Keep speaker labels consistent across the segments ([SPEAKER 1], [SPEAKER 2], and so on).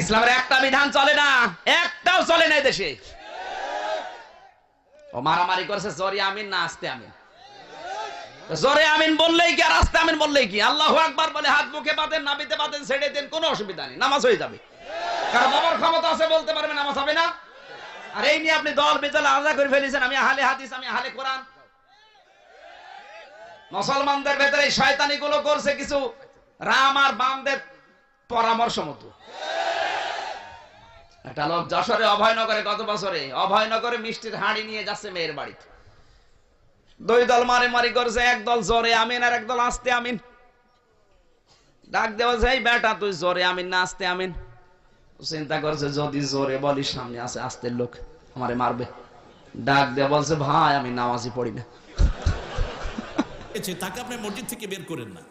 [SPEAKER 1] ইসলামের একটা বিধান চলে না, একটাও চলে না দেশে। ও মারামারি করছে, জোরে আমিন না, আসতে আমিন। জোরে আমিন বললেই কি, আর আসতে আমিন বললেই কি? আল্লাহ একবার বলে, হাত মুখে বাঁধেন নাবিতে বাঁধেন, ছেড়ে দেন, কোনো অসুবিধা নেই, নামাজ হয়ে যাবে। কারণ বাবার ক্ষমতা আছে, বলতে পারবে নামাজ হবে না। আর এই নিয়ে আপনি দল বেতাল আলাদা করে ফেলেছেন, আমি আহলে হাদিস, আমি আহলে কোরআন। মুসলমানদের ভেতরে শয়তানি গুলো করছে কিছু রাম আর বামদের পরামর্শ মতো। একটা লোক যশোরে অভয়নগরে গত বছরে অভয়নগরে মিষ্টির হাঁড়ি নিয়ে যাচ্ছে মেয়ের বাড়িতে। দুই দল মারে মারি করছে, এক দল জোরে আমিন আর এক দল আসতে আমিন। ডাক দেওয়া যায় বেটা, তুই জোরে আমিন না আসতে আমিন? চিন্তা করছে, যদি জোরে বলি সামনে আছে আসতে লোক, আমারে মারবে। ডাক দেওয়া বলছে, ভাই, আমি নামাজি পড়ি না।
[SPEAKER 2] তাকে আপনি মসজিদ থেকে বের করেন না।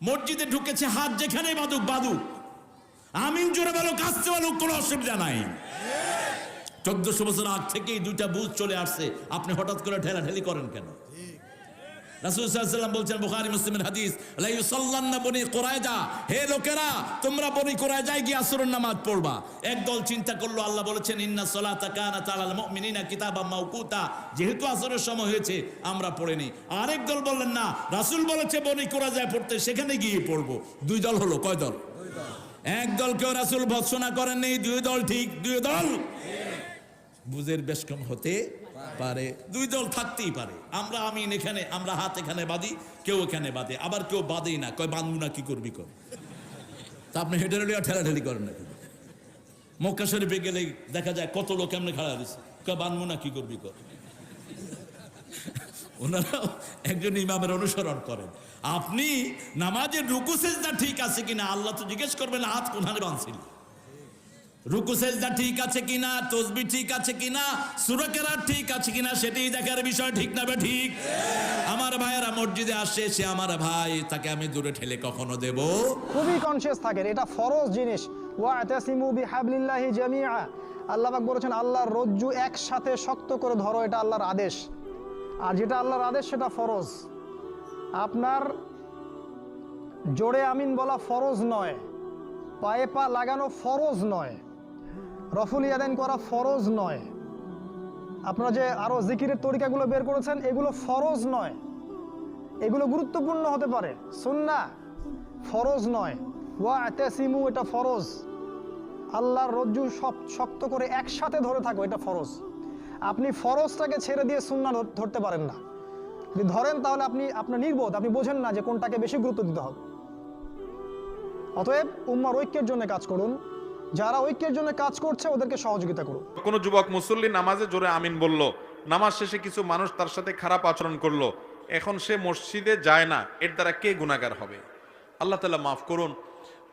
[SPEAKER 2] মসজিদে ঢুকেছে হাত যেখানে বাদুক বাদুক আমিন জোরে বলো কাছতে বলো, কোনো অসুবিধা নাই। চোদ্দশো বছর আগ থেকেই দুইটা বুঝ চলে আসছে। আপনি হঠাৎ করে ঠেলাঠেলি করেন কেন? রাসূল সাল্লাল্লাহু বলছেন, বুখারী, মুসলিমের হাদিস লা ইউসাল্লান্না বনি কুরাইজা হে লোকেরা, তোমরা বনি কুরাইজায় গিয়ে আসরের নামাজ পড়বা। একদল চিন্তা করল, আল্লাহ বলেছেন, ইন্না সালাতা কানাত আলাল মুমিনিনা কিতাবাম মাওকুতা। যেহেতু আসরের সময় হয়েছে, আমরা পড়েনি আরেক দল বললেন, না, রাসূল বলেছে, বনি কুরাইজায় পড়তে সেখানে গিয়ে পড়ব। দুই দল হলো, কয় দল? এক দলকেও রাসূল ভৎসনা করেন নেই দুই দল ঠিক, দুই দল বুঝের বেশ কম হতে পারে। দুই দল থাকতেই পারে। আমরা আমি এখানে, আমরা হাত এখানে বাঁধি, কেউ এখানে বাঁধে। আবার কেউ বাঁধেই না, কয়, বাঁধবো না, কি করবি কর? তা আপনি হেঁটে হেঁটে ঠেলাঠেলি করেন না? মক্কা শরীফে গেলে দেখা যায় কত লোক এমনি খাড়া দিচ্ছে কয়, বাঁধবো না, কি করবি কর? ওনারাও একজন ইমামের অনুসরণ করেন। আপনি নামাজের রুকু সেজদা ঠিক আছে কিনা? আল্লাহ তো জিজ্ঞেস করবেন, হাত কোনখানে বাঁধছিল? রুকু সেজদা ঠিক আছে কিনা? তসবি ঠিক আছে কিনা? সুরকেরা ঠিক আছে কিনা? সেটাই দেখার বিষয় ঠিক না ঠিক আমার ভাইয়েরা মসজিদে আসে, সে আমার ভাই, তাকে আমি দূরে ঠেলে কখনো দেব?
[SPEAKER 3] খুবই কনসিয়াস থাকেন, এটা ফরজ জিনিস। ওয়াতাসিমু বিহাবলিল্লাহি জামিআ। আল্লাহ পাক বলেছেন, আল্লাহর রজ্জু একসাথে শক্ত করে ধরো, এটা আল্লাহর আদেশ। আর যেটা আল্লাহর আদেশ, সেটা ফরজ। আপনার জোরে আমিন বলা ফরজ নয়, পায়ে পা লাগানো ফরজ নয়, রফুল ইয়াদাইন করা ফরজ নয়। আপনারা যে আরও জিকিরের তরিকাগুলো বের করেছেন, এগুলো ফরজ নয়। এগুলো গুরুত্বপূর্ণ হতে পারে। সুন্না ফরজ নয়। ওয়া আতাসিমু এটা ফরজ। আল্লাহর রজ্জু সব শক্ত করে একসাথে ধরে থাকো, এটা ফরজ। আপনি ফরজটাকে ছেড়ে দিয়ে সুন্না ধরতে পারেন না। যদি ধরেন তাহলে আপনি আপনার নির্বোধ, আপনি বোঝেন না যে কোনটাকে বেশি গুরুত্ব দিতে হবে। অতএব উম্মার ঐক্যের জন্য কাজ করুন। যারা ঐক্যের জন্য কাজ করছে, ওদেরকে সহযোগিতা করুন।
[SPEAKER 4] কোন যুবক মুসল্লি নামাজে জোরে আমিন বলল, নামাজ শেষে কিছু মানুষ তার সাথে খারাপ আচরণ করল, এখন সে মসজিদে যায় না, এর দ্বারা কে গুণাগার হবে? আল্লাহ তালা মাফ করুন।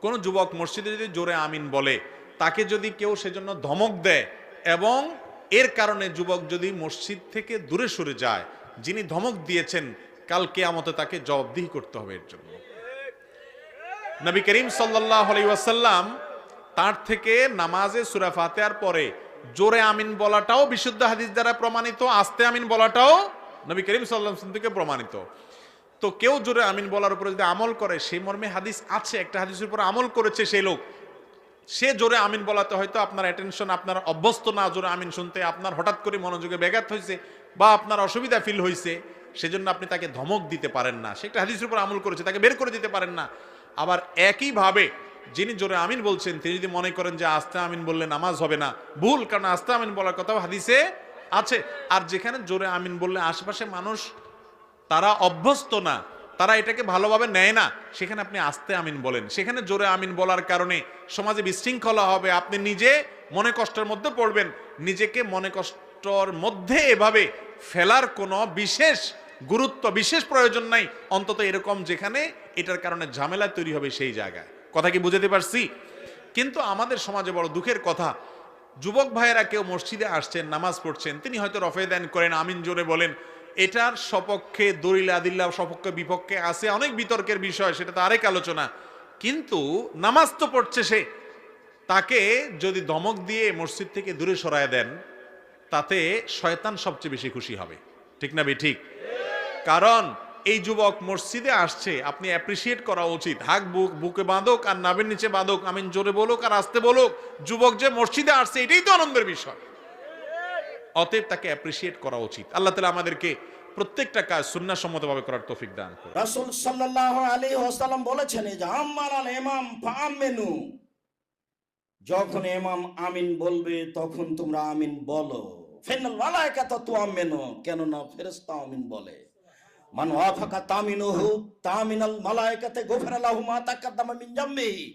[SPEAKER 4] কোন যুবক মসজিদে যদি জোরে আমিন বলে, তাকে যদি কেউ সেজন্য ধমক দেয় এবং এর কারণে যুবক যদি মসজিদ থেকে দূরে সরে যায় যিনি ধমক দিয়েছেন, কাল কেয়ামতে তাকে জবাবদিহি করতে হবে এর জন্য। নবী করিম সাল্লাহ তার থেকে নামাজে সুরা ফাতেহার পরে জোরে আমিন বলাটাও বিশুদ্ধ হাদিস দ্বারা প্রমাণিত, আস্তে আমিন বলাটাও নবী করিম সাল্লাম থেকে প্রমাণিত। তো কেউ জোরে আমিন বলার উপরে যদি আমল করে, সেই মর্মে হাদিস আছে, একটা হাদিসের উপর আমল করেছে সেই লোক, সে জোরে আমিন বলাতে হয়তো আপনার অ্যাটেনশন আপনার অভ্যস্ত না, জোরে আমিন শুনতে আপনার হঠাৎ করে মনোযোগে ব্যাঘাত হয়েছে বা আপনার অসুবিধা ফিল হয়েছে সেজন্য আপনি তাকে ধমক দিতে পারেন না। সে একটা হাদিসের উপর আমল করেছে, তাকে বের করে দিতে পারেন না। আবার একইভাবে যিনি জোরে আমিন বলছেন, তিনি যদি মনে করেন যে আস্তে আমিন বললে নামাজ হবে না, ভুল, কারণ আস্তে আমিন বলার কথাও হাদিসে আছে। আর যেখানে জোরে আমিন বললে আশেপাশে মানুষ, তারা অভ্যস্ত না, তারা এটাকে ভালোভাবে নেয় না, সেখানে আপনি আস্তে আমিন বলেন। সেখানে জোরে আমিন বলার কারণে সমাজে বিশৃঙ্খলা হবে, আপনি নিজে মনে কষ্টের মধ্যে পড়বেন, নিজেকে মনে কষ্টর মধ্যে এভাবে ফেলার কোনো বিশেষ গুরুত্ব, বিশেষ প্রয়োজন নাই। অন্তত এরকম যেখানে এটার কারণে ঝামেলা তৈরি হবে সেই জায়গায়। কথা কি বুঝাতে পারছি? কিন্তু আমাদের সমাজে বড় দুঃখের কথা, যুবক ভাইয়েরা কেউ মসজিদে আসছেন, নামাজ পড়ছেন, তিনি হয়তো রফে দেন করেন, আমিন জোরে বলেন। এটার সপক্ষে দলিল আদিল্লা সপক্ষে বিপক্ষে আছে অনেক বিতর্কের বিষয়, সেটা তো আরেক আলোচনা। কিন্তু নামাজ তো পড়ছে সে। তাকে যদি ধমক দিয়ে মসজিদ থেকে দূরে সরায় দেন তাতে শয়তান সবচেয়ে বেশি খুশি হবে। ঠিক না ঠিক? কারণ এই যুবক মসজিদে আসছে, আপনি অ্যাপ্রিসিয়েট করা উচিত। হাক বুক, বুকে বাঁধক আর নাবের নিচে বাঁধক, আমিন জোরে বলুক আর আসতে বলুক। যুবক যে মসজিদে আসছে, এটাই তো আনন্দের বিষয়। অতএব তাকে অ্যাপ্রিসিয়েট করা উচিত। আল্লাহ তালা আমাদেরকে প্রত্যেকটা কাজ সুন্নাসম্মতভাবে করার তৌফিক দান করুন।
[SPEAKER 5] রাসূল সাল্লাল্লাহু আলাইহি ওয়াসাল্লাম বলেছেন যে আম্মারাল ইমাম ফাআমিনু। যখন এমাম আমিন বলবে, তখন তোমরা আমিন বলো। ফিনাল মালাইকাতা তো কেননা ফেরেশতা আমিন বলে। মান ওয়াফাকা তামিনুহু, তামিনাল মালাইকাতে গোফরালাহু মা তাকাদ্দামা মিন জামবিহি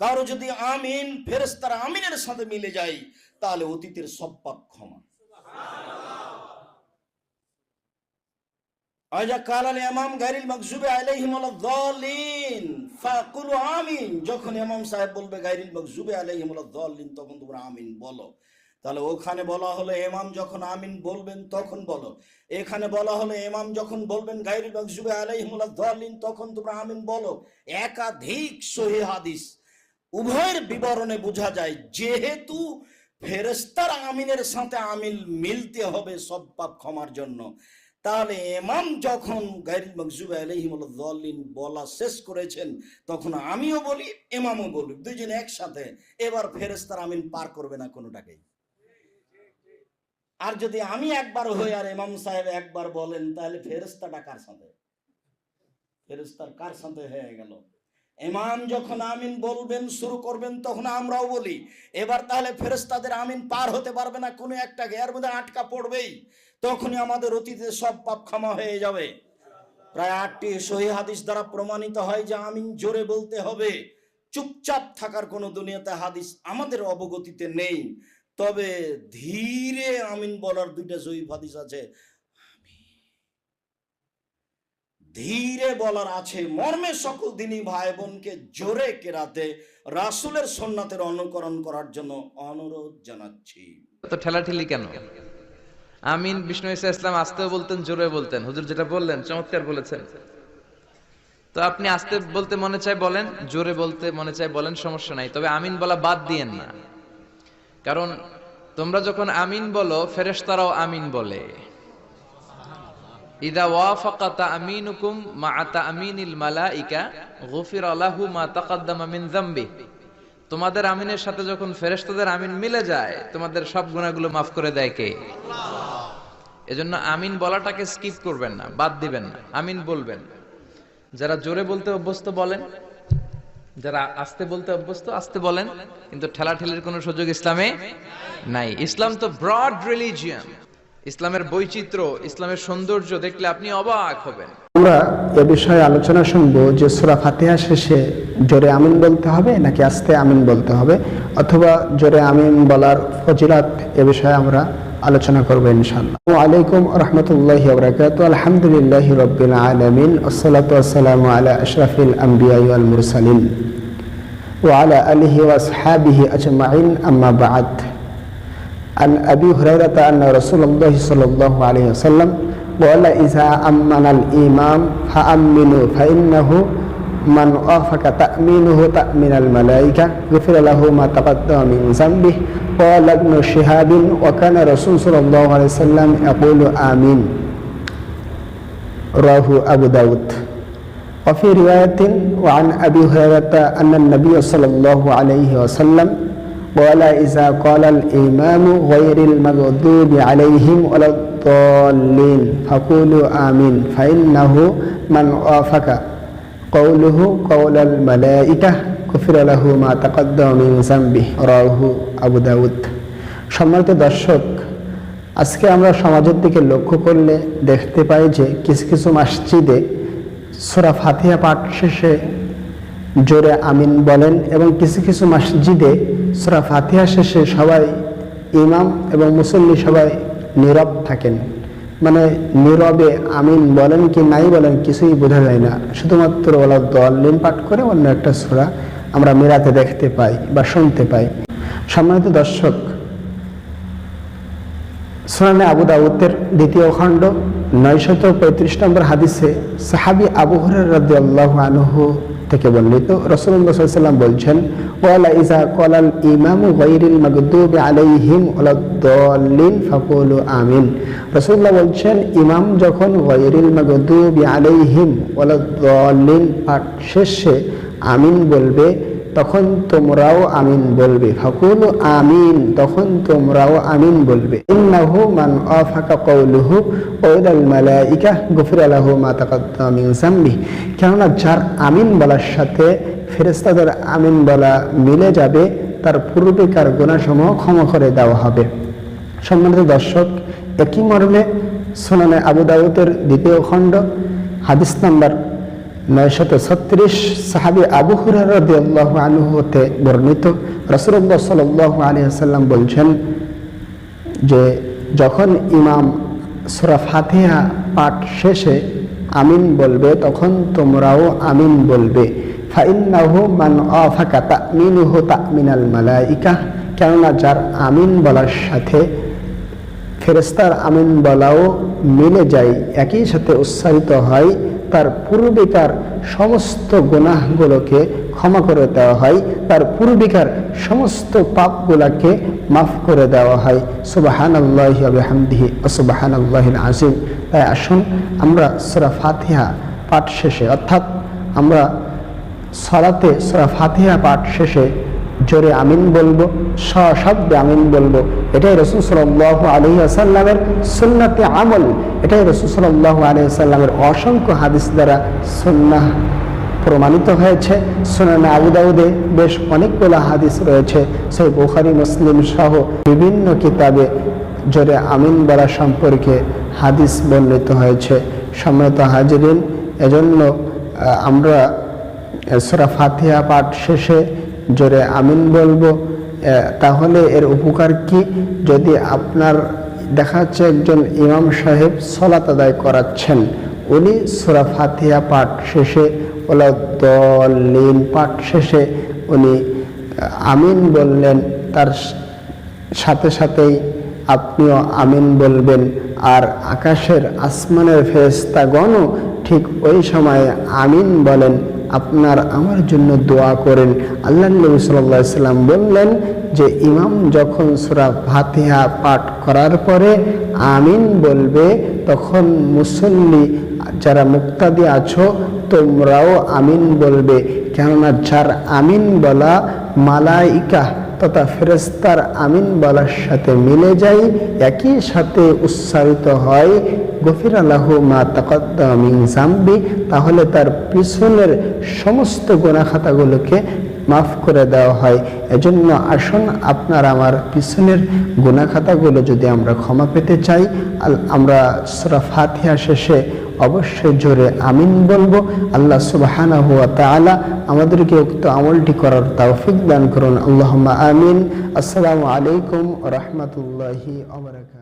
[SPEAKER 5] কারও যদি আমিন, ফেরেশতার আমিনের সাথে মিলে যায়, তাহলে অতীতের সব পাপ ক্ষমা। আজা কালাল ইমাম গায়রিল মাগজুবি আলাইহিম ওয়ালাদ-দাল্লিন ফাকুলু আমিন যখন সাহেব বলবে ওয়ালাদ-দাল্লিন তখন আমিন বলো। তাহলে ওখানে বলা হলো ইমাম যখন আমিন বলবেন, তখন বলো। এখানে বলা হলো ইমাম যখন বলবেন গায়রিল মাগজুবি আলাইহিম ওয়ালাদ-দাল্লিন তখন তোমরা আমিন বলো। একাধিক সহিহ হাদিস। উভয়ের বিবরণে বোঝা যায়, যেহেতু ফেরেস্তার আমিনের সাথে আমিল মিলতে হবে সব পাপ ক্ষমার জন্য। তাহলে এমাম যখন মকজুব আলহিমুল্লিন বলা শেষ করেছেন, তখন আমিও বলি এমামও বলি। দুইজন একসাথে। এবার ফেরেস্তার আমিন পার করবে না কোনোটাকেই আর যদি আমি একবার হই আর এমাম সাহেব একবার বলেন, তাহলে ফেরেস্তাটা কার সাথে? ফেরেস্তার কার সাথে হয়ে গেল? ইমাম যখন আমিন বলবেন, শুরু করবেন, তখন আমরাও বলি। এবার তাহলে ফেরেস্তাদের আমিন পার হতে পারবে না, কোনো একটা এর মধ্যে আটকা পড়বেই। তখনই আমাদের অতীতে সব পাপ ক্ষমা হয়ে যাবে। প্রায় আটটি সহি হাদিস দ্বারা প্রমাণিত হয় যে আমিন জোরে বলতে হবে। চুপচাপ থাকার কোনো দুনিয়াতে হাদিস আমাদের অবগতিতে নেই। তবে ধীরে আমিন বলার দুইটা জয়ীফ হাদিস আছে। ধীরে বলার আছে, মর্মে সকল দিনই ভাই বোনকে জোরে কেরাতে রাসুলের সন্ন্যাতের অনুকরণ করার জন্য অনুরোধ জানাচ্ছি।
[SPEAKER 6] তো ঠেলাঠেলি কেন? আমিন বিষ্ণু ইসা ইসলাম আসতেও বলতেন, জোরে বলতেন। হুজুর যেটা বললেন, চমৎকার বলেছেন। তো আপনি আসতে বলতে মনে চায় বলেন, জোরে বলতে মনে চায় বলেন, সমস্যা নাই। তবে আমিন বলা বাদ দিয়েন না। কারণ তোমরা যখন আমিন বলো, ফেরেশতারাও আমিন বলে। ইদা ওয়াফাকা তামিনুকুম মা তামিনিল মালাইকা, গুফিরা লাহু মা তাকাদ্দামা মিন যামবি। তোমাদের আমিনের সাথে যখন ফেরেশতাদের আমিন মিলে যায়, তোমাদের সব গুনাহগুলো মাফ করে দেয় কে? এজন্য আমিন বলাটাকে স্কিপ করবেন না, বাদ দিবেন না, আমিন বলবেন। যারা জোরে বলতে অভ্যস্ত বলেন, যারা আস্তে বলতে অভ্যস্ত, আস্তে বলেন, কিন্তু ঠেলা ঠেলাঠেলির কোনো সুযোগ ইসলামে নাই। ইসলাম তো ব্রড রিলিজিয়ান ইসলামের বৈচিত্র্য, ইসলামের সৌন্দর্য দেখলে আপনি অবাক হবেন।
[SPEAKER 7] আমরা এ বিষয়ে আলোচনা শুনব যে সুরা ফাতিহা শেষে জোরে আমিন বলতে হবে নাকি আস্তে আমিন বলতে হবে, অথবা জোরে আমিন বলার ফজিলাত এ বিষয়ে আমরা আলোচনা করব ইনশাল্লাহ আলাইকুম রহমতুল্লাহ বরকাত আলহামদুলিল্লাহ রবিল আলমিন আসসালাতাম আলা আশরাফিল আম্বিয়াল মুরসালিন। ও আলা আলহি ওয়াসহাবিহি আজমাইন, আম্মা বাদ। عن أبي هريرة أن رسول الله صلى الله عليه وسلم قال إذا أمن الإمام فأمنوا فإنه من وافق تأمينه تأمين الملائكة غفر له ما تقدم من ذنبه قال ابن شهاب وكان رسول صلى الله عليه وسلم يقول آمين رواه أبو داود وفي رواية وعن أبي هريرة أن النبي صلى الله عليه وسلم قال إذا قال الإمام غير المغضوب عليهم ولا الضالين فقولوا آمين فإنه من وافق قوله قول الملائكة كفر له ما تقدم من ذنبه رواه أبو داود সম্মানিত দর্শক আজকে আমরা সমাজের দিকে লক্ষ্য করলে দেখতে পাই যে কিছু কিছু মসজিদে সুরা ফাতিহা পাঠ শেষে জোরে আমিন বলেন এবং কিছু কিছু মসজিদে সুরা ফাতিহা শেষে সবাই ইমাম এবং মুসল্লি সবাই নীরব থাকেন। মানে নীরবে আমিন বলেন কি নাই বলেন কিছুই বোঝা যায় না। শুধুমাত্র ওলা দলিন পাঠ করে অন্য একটা সুরা আমরা মেরাতে দেখতে পাই বা শুনতে পাই। সম্মানিত দর্শক সুনানে আবু দাউদের দ্বিতীয় খণ্ড নয়শত পঁয়ত্রিশ নম্বর হাদিসে সাহাবি আবু হরের রাদি আল্লাহ আনহু থেকে বর্ণিত রসুল্লাহ সাল্লাম বলছেন, ওয়ালা ইজা কলাল ইমামু গৈরিল মাগদুব আলাইহিম ওয়ালাদ্দাল্লিন ফাকুলু আমিন। রসুল্লাহ বলছেন, ইমাম যখন আলাইহিম পাঠ শেষে আমিন বলবে, তখন তোমরাও আমিন বলবে। ফাকুল আমিন, তখন তোমরাও আমিন বলবে। ইন্নাহু মান আফাকা কওলুহু ওয়াইলাল মালাইকা গুফিরা লাহু মা তাকাদ্দামা মিন যামবি কেননা যার আমিন বলার সাথে ফেরেশতাদের আমিন বলা মিলে যাবে, তার পূর্বেকার গুনাহসমূহ ক্ষমা করে দেওয়া হবে। সম্মানিত দর্শক, একই মর্মে সোনানে আবু দাউদের দ্বিতীয় খণ্ড, হাদিস নাম্বার নয়শত ছত্রিশ, সাহাবি আবু হুরার রাদিয়াল্লাহু আনহু হতে বর্ণিত। রাসূলুল্লাহ সাল্লাল্লাহু আলাইহি ওয়াসাল্লাম বলছেন যে যখন ইমাম সূরা ফাতিহা পাঠ শেষে আমিন বলবে, তখন তোমরাও আমিন বলবে। মান কেননা যার আমিন বলার সাথে ফেরেস্তার আমিন বলাও মিলে যায়, একই সাথে উচ্চারিত হয় তার পূর্বিকার সমস্ত গুনাহগুলোকে ক্ষমা করে দেওয়া হয়, তার পূর্বিকার সমস্ত পাপগুলোকে মাফ করে দেওয়া হয়। সুবাহান আল্লাহ হামদিহি ও সুবাহান আল্লাহিল আজিম তাই আসুন, আমরা সুরা ফাতিহা পাঠ শেষে, অর্থাৎ আমরা সলাতে সুরা ফাতিহা পাঠ শেষে জোরে আমিন বলব, সশব্দে আমিন বলব। এটাই রসুল সাল্লাহ আলহি আসাল্লামের সুন্নাতে আমল। এটাই রসুল সাল্লাহ আলহি আসাল্লামের অসংখ্য হাদিস দ্বারা সুন্নাহ প্রমাণিত হয়েছে। সুনানে আবু দাউদে বেশ অনেকগুলো হাদিস রয়েছে। সেই বুখারি, মুসলিম সহ বিভিন্ন কিতাবে জোরে আমিন বলা সম্পর্কে হাদিস বর্ণিত হয়েছে। সম্মত হাজিরিন, এজন্য আমরা সুরা ফাতিহা পাঠ শেষে জোরে আমিন বলব তাহলে এর উপকার কি? যদি আপনার দেখা যাচ্ছে একজন ইমাম সাহেব সলাত আদায় করাচ্ছেন, উনি সুরা ফাতিহা পাঠ শেষে ওলা দলিন পাঠ শেষে উনি আমিন বললেন, তার সাথে সাথেই আপনিও আমিন বলবেন। আর আকাশের আসমানের ফেরেস্তাগণও ঠিক ওই সময়ে আমিন বলেন। আপনার আমার জন্য দোয়া করেন। আল্লাহ নবী সাল্লাম বললেন যে, ইমাম যখন সুরা ফাতিহা পাঠ করার পরে আমিন বলবে, তখন মুসল্লি, যারা মুক্তাদি আছো, তোমরাও আমিন বলবে। কেননা যার আমিন বলা মালাইকা তথা ফেরেস্তার আমিন বলার সাথে মিলে যায়, একই সাথে উচ্চারিত হয় গফির আল্লাহু মা তাকদ্দামিন জাম্বি তাহলে তার পিছনের সমস্ত গুণাখাতাগুলোকে মাফ করে দেওয়া হয়। এজন্য আসুন আপনার আমার পিছনের গুণাখাতাগুলো যদি আমরা ক্ষমা পেতে চাই আমরা সুরা ফাতিহা শেষে অবশ্যই জোরে আমিন বলব। আল্লাহ সুবাহানা হুয়া তাআলা আমাদেরকে উক্ত আমলটি করার তৌফিক দান করুন। আল্লাহুম্মা আমিন। আসসালামু আলাইকুম রাহমাতুল্লাহি ওয়া বারাকাতুহু।